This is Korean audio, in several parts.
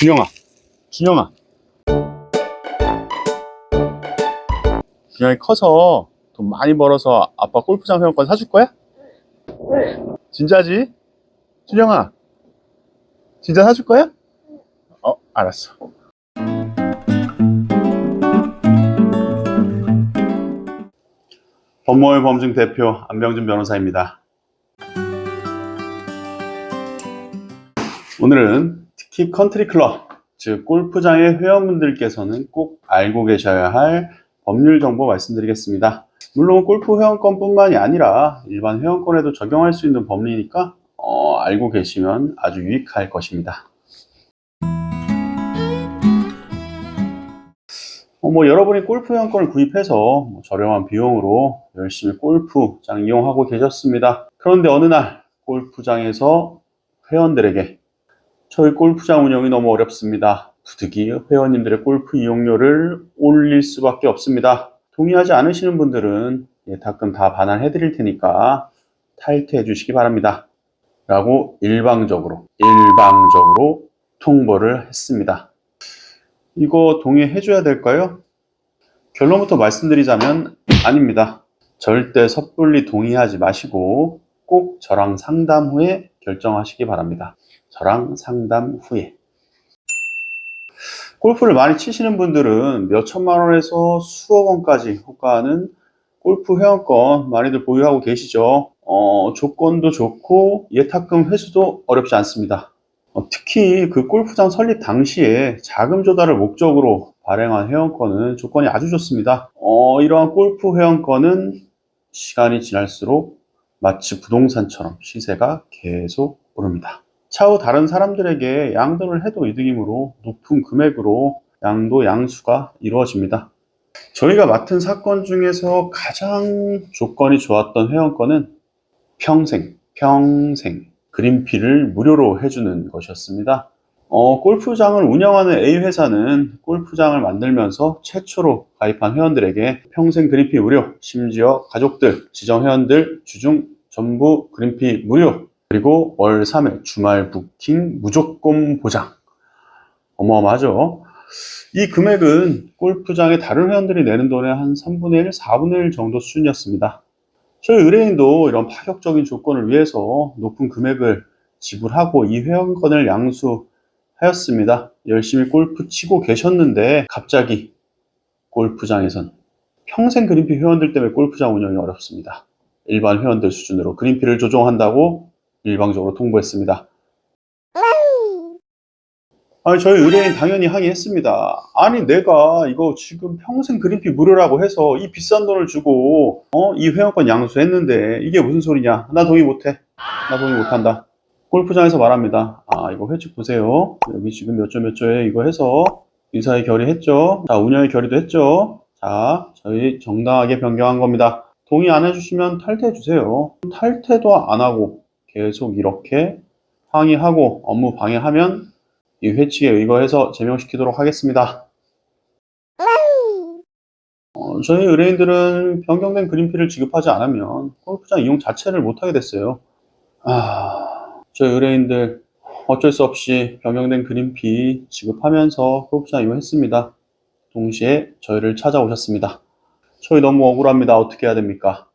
준영아, 준영아. 준영이 커서 돈 많이 벌어서 아빠 골프장 회원권 사줄 거야? 진짜지? 준영아, 진짜 사줄 거야? 어, 알았어. 법무의 범증 대표 안병준 변호사입니다. 오늘은 특히 컨트리 클럽, 즉 골프장의 회원분들께서는 꼭 알고 계셔야 할 법률 정보 말씀드리겠습니다. 물론 골프 회원권뿐만이 아니라 일반 회원권에도 적용할 수 있는 법리니까 어, 알고 계시면 아주 유익할 것입니다. 어, 뭐 여러분이 골프 회원권을 구입해서 뭐 저렴한 비용으로 열심히 골프장 이용하고 계셨습니다. 그런데 어느 날 골프장에서 회원들에게 저희 골프장 운영이 너무 어렵습니다. 부득이 회원님들의 골프 이용료를 올릴 수밖에 없습니다. 동의하지 않으시는 분들은 예탁금 다 반환해 드릴 테니까 탈퇴해 주시기 바랍니다. 라고 일방적으로, 일방적으로 통보를 했습니다. 이거 동의해 줘야 될까요? 결론부터 말씀드리자면 아닙니다. 절대 섣불리 동의하지 마시고 꼭 저랑 상담 후에 결정하시기 바랍니다. 저랑 상담 후에. 골프를 많이 치시는 분들은 몇 천만 원에서 수억 원까지 호가하는 골프 회원권 많이들 보유하고 계시죠. 어, 조건도 좋고 예탁금 회수도 어렵지 않습니다. 어, 특히 그 골프장 설립 당시에 자금 조달을 목적으로 발행한 회원권은 조건이 아주 좋습니다. 어, 이러한 골프 회원권은 시간이 지날수록 마치 부동산처럼 시세가 계속 오릅니다. 차후 다른 사람들에게 양도를 해도 이득이므로 높은 금액으로 양도 양수가 이루어집니다. 저희가 맡은 사건 중에서 가장 조건이 좋았던 회원권은 평생, 평생 그린피를 무료로 해주는 것이었습니다. 어, 골프장을 운영하는 A 회사는 골프장을 만들면서 최초로 가입한 회원들에게 평생 그린피 무료, 심지어 가족들, 지정 회원들 주중 전부 그린피 무료, 그리고 월 3회 주말 부킹 무조건 보장. 어마어마하죠? 이 금액은 골프장의 다른 회원들이 내는 돈의 한 3분의 1, 4분의 1 정도 수준이었습니다. 저희 의뢰인도 이런 파격적인 조건을 위해서 높은 금액을 지불하고 이 회원권을 양수하였습니다. 열심히 골프 치고 계셨는데 갑자기 골프장에선 평생 그린피 회원들 때문에 골프장 운영이 어렵습니다. 일반 회원들 수준으로 그린피를 조정한다고 일방적으로 통보했습니다. 아니, 저희 의뢰인 당연히 항의했습니다. 아니, 내가 이거 지금 평생 그린피 무료라고 해서 이 비싼 돈을 주고, 어, 이 회원권 양수했는데, 이게 무슨 소리냐? 나 동의 못해. 나 동의 못한다. 골프장에서 말합니다. 아, 이거 회칙 보세요. 여기 지금 몇 조 몇 조에 이거 해서 인사의 결의했죠. 자, 운영의 결의도 했죠. 자, 저희 정당하게 변경한 겁니다. 동의 안 해주시면 탈퇴해 주세요. 탈퇴도 안 하고 계속 이렇게 항의하고 업무 방해하면 이 회칙에 의거해서 제명시키도록 하겠습니다. 어, 저희 의뢰인들은 변경된 그린피를 지급하지 않으면 골프장 이용 자체를 못하게 됐어요. 아, 저희 의뢰인들 어쩔 수 없이 변경된 그린피 지급하면서 골프장 이용했습니다. 동시에 저희를 찾아오셨습니다. 저희 너무 억울합니다. 어떻게 해야 됩니까?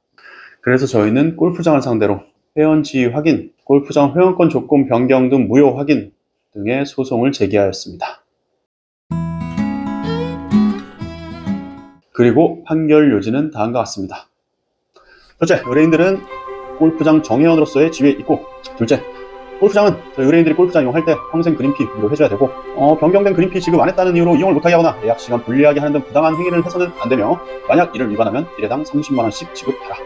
그래서 저희는 골프장을 상대로 회원 지위 확인, 골프장 회원권 조건 변경 등 무효 확인 등의 소송을 제기하였습니다. 그리고 판결 요지는 다음과 같습니다. 첫째, 의뢰인들은 골프장 정회원으로서의 지위에 있고, 둘째, 골프장은 의뢰인들이 골프장 이용할 때 평생 그린피 무료 해줘야 되고, 어, 변경된 그린피 지급 안 했다는 이유로 이용을 못하게 하거나 예약 시간 불리하게 하는 등 부당한 행위를 해서는 안 되며, 만약 이를 위반하면 1회당 30만원씩 지급하라.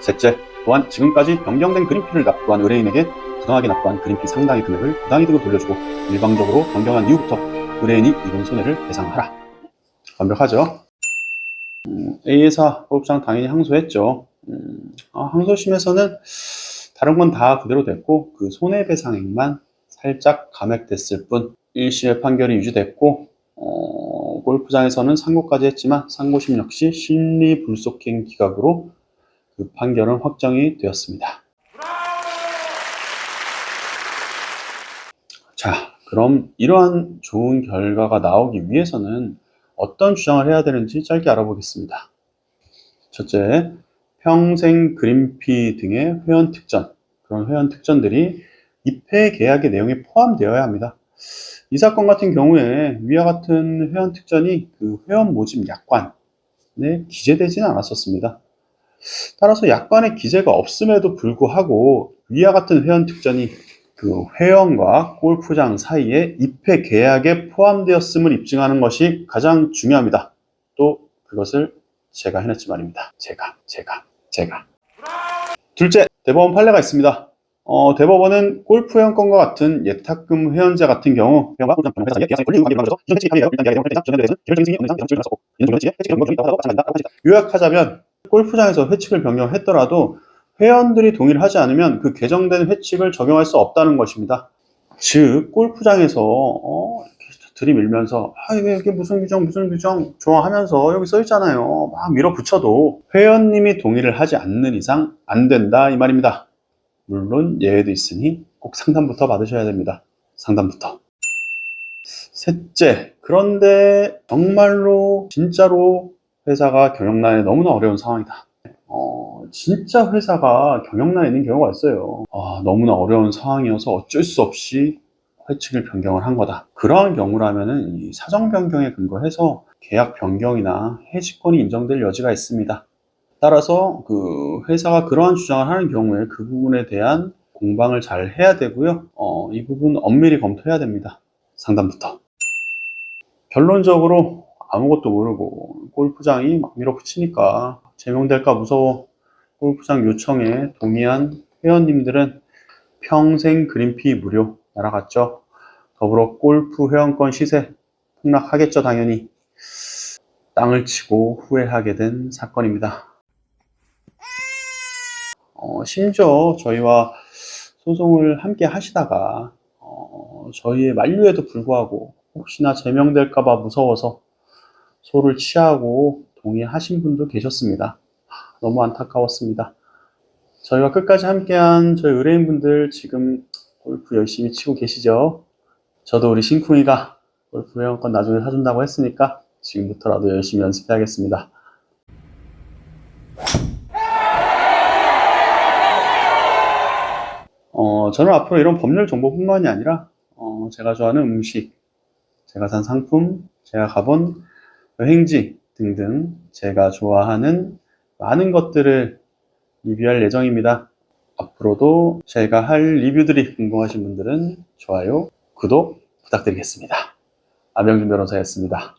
셋째, 또한 지금까지 변경된 그린피를 납부한 의뢰인에게 부당하게 납부한 그린피 상당의 금액을 부당이득으로 돌려주고 일방적으로 변경한 이후부터 의뢰인이 입은 손해를 배상하라. 완벽하죠? 음, A회사 골프장 당연히 항소했죠. 음, 아, 항소심에서는 다른 건 다 그대로 됐고 그 손해배상액만 살짝 감액됐을 뿐 1심의 판결이 유지됐고 어, 골프장에서는 상고까지 했지만 상고심 역시 심리 불속행 기각으로 그 판결은 확정이 되었습니다. 자, 그럼 이러한 좋은 결과가 나오기 위해서는 어떤 주장을 해야 되는지 짧게 알아보겠습니다. 첫째, 평생 그린피 등의 회원 특전, 그런 회원 특전들이 입회 계약의 내용에 포함되어야 합니다. 이 사건 같은 경우에 위와 같은 회원 특전이 그 회원 모집 약관에 기재되지는 않았었습니다. 따라서 약관에 기재가 없음에도 불구하고 위와 같은 회원 특전이 그 회원과 골프장 사이에 입회 계약에 포함되었음을 입증하는 것이 가장 중요합니다. 또 그것을 제가 해냈지 말입니다. 제가, 제가, 제가. 둘째, 대법원 판례가 있습니다. 어, 대법원은 골프 회원권과 같은 예탁금 회원제 같은 경우. 요약하자면 골프장에서 회칙을 변경했더라도 회원들이 동의를 하지 않으면 그 개정된 회칙을 적용할 수 없다는 것입니다. 즉 골프장에서 어, 들이밀면서 아 이게 무슨 규정 무슨 규정 좋아하면서 여기 써 있잖아요. 막 밀어붙여도 회원님이 동의를 하지 않는 이상 안 된다 이 말입니다. 물론 예외도 있으니 꼭 상담부터 받으셔야 됩니다. 상담부터. 셋째, 그런데 정말로 진짜로 회사가 경영난에 너무나 어려운 상황이다. 어, 진짜 회사가 경영난에 있는 경우가 있어요. 아, 너무나 어려운 상황이어서 어쩔 수 없이 회칙을 변경을 한 거다. 그러한 경우라면은 이 사정 변경에 근거해서 계약 변경이나 해지권이 인정될 여지가 있습니다. 따라서 그 회사가 그러한 주장을 하는 경우에 그 부분에 대한 공방을 잘 해야 되고요. 어, 이 부분 엄밀히 검토해야 됩니다. 상담부터. 결론적으로 아무것도 모르고 골프장이 막 밀어붙이니까 제명될까 무서워 골프장 요청에 동의한 회원님들은 평생 그린피 무료 날아갔죠. 더불어 골프 회원권 시세 폭락하겠죠, 당연히. 땅을 치고 후회하게 된 사건입니다. 어, 심지어 저희와 소송을 함께 하시다가 어, 저희의 만류에도 불구하고 혹시나 제명될까봐 무서워서 소를 취하고 동의하신 분도 계셨습니다. 하, 너무 안타까웠습니다. 저희와 끝까지 함께한 저희 의뢰인분들 지금 골프 열심히 치고 계시죠? 저도 우리 신쿵이가 골프 회원권 나중에 사준다고 했으니까 지금부터라도 열심히 연습해야겠습니다. 어, 저는 앞으로 이런 법률 정보뿐만이 아니라 어, 제가 좋아하는 음식, 제가 산 상품, 제가 가본 여행지 등등 제가 좋아하는 많은 것들을 리뷰할 예정입니다. 앞으로도 제가 할 리뷰들이 궁금하신 분들은 좋아요, 구독 부탁드리겠습니다. 아명준 변호사였습니다.